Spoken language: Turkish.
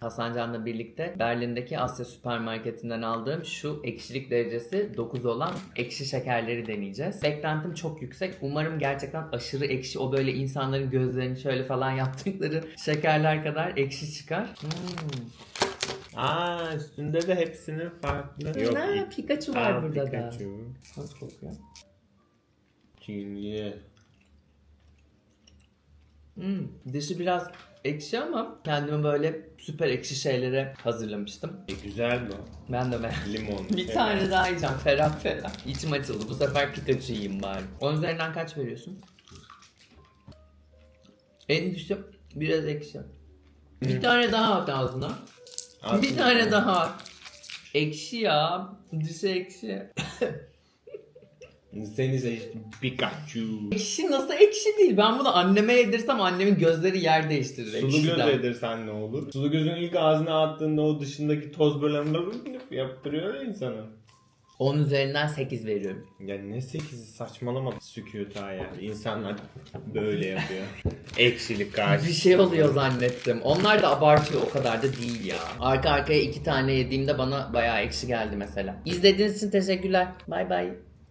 Hasan Can'la birlikte Berlin'deki Asya süpermarketinden aldığım şu ekşilik derecesi 9 olan ekşi şekerleri deneyeceğiz. Beklentim çok yüksek. Umarım gerçekten aşırı ekşi o böyle insanların gözlerini şöyle falan yaptıkları şekerler kadar ekşi çıkar. Hmm. Aa üstünde de hepsinin farklı. ne? Pikachu var Aa, burada da. Pikachu. Nasıl kokuyor? Çinli. Hmm, dışı biraz ekşi ama kendimi böyle süper ekşi şeylere hazırlamıştım. E, güzel bu. Ben de merak Limon. Bir tane daha yiyeceğim ferah ferah. İçim açıldı. Bu sefer Pikachu yiyeyim bari. 10 üzerinden kaç veriyorsun? En düşük biraz ekşi. Bir tane daha at ağzına. Bir tane daha at. Ekşi ya. Dışı ekşi. Seni seçtim. Pikachu. Ekşi nasıl ekşi değil? Ben bunu anneme yedirsem annemin gözleri yer değiştirir Sulu göz ekşiden. yedirsen ne olur? Sulu gözün ilk ağzına attığında o dışındaki toz böyle yaptırıyor ya insana. 10 üzerinden 8 veriyorum. Ya ne sekizi saçmalama sükût ha ya. İnsanlar böyle yapıyor. Ekşilik karşı. Bir şey oluyor zannettim. Onlar da abartıyor o kadar da değil ya. Arka arkaya iki tane yediğimde bana bayağı ekşi geldi mesela. İzlediğiniz için teşekkürler. Bay bay.